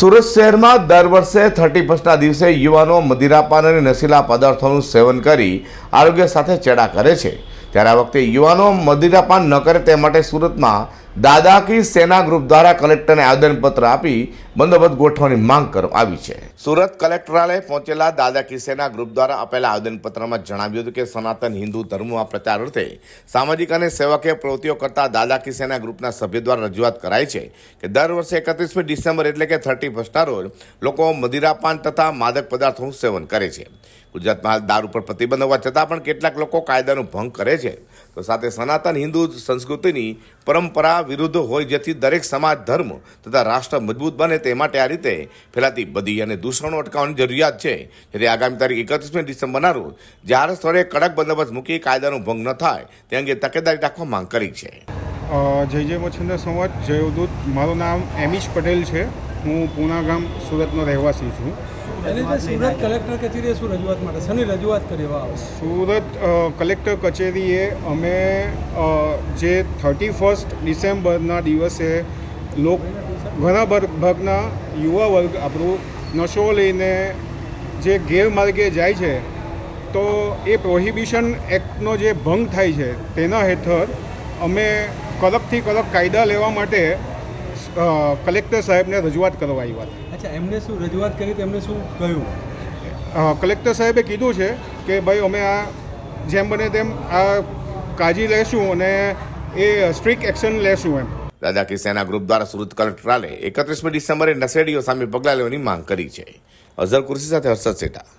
સુરત શહેરમાં દર વર્ષે થર્ટી ફર્સ્ટના દિવસે યુવાનો મદિરાપાન અને નશીલા પદાર્થોનું સેવન કરી આરોગ્ય સાથે ચેડા કરે છે. ત્યારે આ વખતે યુવાનો મદિરાપાન ન કરે તે માટે સુરતમાં દાદા કી સેના ગ્રુપ દ્વારા કલેક્ટરને આવેદનપત્ર આપી બંદોબસ્ત ગોઠવવાની માંગ કરવામાં આવી છે. સુરત કલેક્ટરાલય પહોંચેલા દાદા કી સેના ગ્રુપ દ્વારા આપેલા આવેદનપત્રમાં જણાવ્યું હતું કે સનાતન હિન્દુ ધર્મમાં પ્રચાર અર્થે સામાજિક અને સેવાકીય પ્રવૃત્તિઓ કરતા દાદા કી સેના ગ્રુપના સભ્યો દ્વારા રજૂઆત કરાઈ છે કે દર વર્ષે એકત્રીસમી ડિસેમ્બર એટલે કે થર્ટી ફર્સ્ટના રોજ લોકો મદિરાપાન તથા માદક પદાર્થોનું સેવન કરે છે. ગુજરાતમાં દારૂ પર પ્રતિબંધ હોવા છતાં પણ કેટલાક લોકો કાયદાનો ભંગ કરે છે. તો સાથે સનાતન હિન્દુ સંસ્કૃતિની પરંપરા વિરુદ્ધ હોય જેથી દરેક સમાજ, ધર્મ તથા રાષ્ટ્ર મજબૂત બને તે માટે આ રીતે ફેલાતી બધી અને દૂષણો અટકાવવાની જરૂરિયાત છે. જેથી આગામી તારીખ એકત્રીસમી ડિસેમ્બરના રોજ જાહેર સ્થળે કડક બંદોબસ્ત મૂકી કાયદાનો ભંગ ન થાય, તે અંગે તકેદારી રાખવા માંગ કરી છે. જય જય મચ્છિંદ્ર સંવાદ જય અવધૂત મારું નામ એમિશ પટેલ છે. હું પૂના ગામ સુરતનો રહેવાસી છું. સુરત કલેક્ટર કચેરીએ શું રજૂઆત માટે? શેની રજૂઆત કરી સુરત કલેક્ટર કચેરીએ અમે જે થર્ટી ફર્સ્ટ ડિસેમ્બરના દિવસે લોક ઘણા ભાગના યુવા વર્ગ આપણું નશો લઈને જે ગેરમાર્ગે જાય છે તો એ પ્રોહિબિશન એક્ટનો જે ભંગ થાય છે તેના હેઠળ અમે કડકથી કડક કાયદા લેવા માટે કલેક્ટર સાહેબને રજૂઆત કરવા આવ્યા હતા અચ્છા એમને શું રજૂઆત કરી તો એમને શું કહ્યું? કલેક્ટર સાહેબે કીધું છે કે ભાઈ અમે આ જેમ બને તેમ આ કાળજી લેશું અને એ સ્ટ્રિક્ટ એક્શન લેશું એમ. દાદા કિસાના ગ્રુપ દ્વારા સુરત કલેક્ટરાલે એકત્રીસમી ડિસેમ્બરે નસેડીઓ સામે પગલાં લેવાની માંગ કરી છે. અઝર કુર્સી સાથે હર્ષદ સેઠા